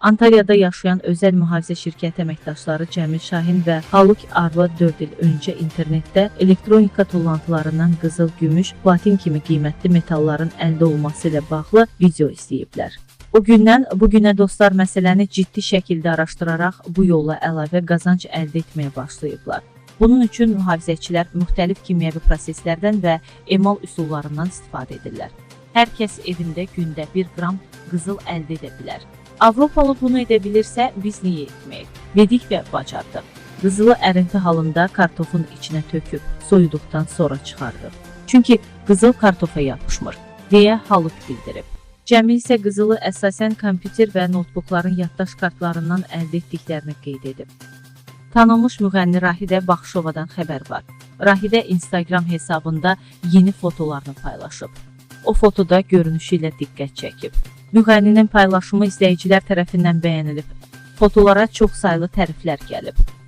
Antalyada yaşayan özəl mühafizə şirkəti əməkdaşları Cəmil Şahin və Haluk Arva 4 il öncə internetdə elektronika tullantılarından qızıl, gümüş, platin kimi qiymətli metalların əldə olması ilə bağlı video izləyiblər. O gündən bu günə dostlar məsələni ciddi şəkildə araşdıraraq bu yolla əlavə qazanc əldə etməyə başlayıblar. Bunun üçün mühafizəçilər müxtəlif kimyəvi proseslərdən və emal üsullarından istifadə edirlər. Hər kəs evində gündə 1 qram qızıl əldə edə bilər. Avropalı bunu edə bilirsə, biz niyə etməyək? Dedik və bacardıq. Qızılı ərinti halında kartofun içinə töküb, soyuduqdan sonra çıxardıq. Çünki qızıl kartofa yapışmır, deyə Haluk bildirib. Cəmil isə qızılı əsasən kompüter və notebookların yaddaş kartlarından əldə etdiklərini qeyd edib. Tanınmış müğənni Rahidə Baxşovadan xəbər var. Rahidə Instagram hesabında yeni fotolarını paylaşıb. O fotoda görünüşü ilə diqqət çəkib. Müğənninin paylaşımı izləyicilər tərəfindən bəyənilib. Fotolara çox saylı təriflər gəlib.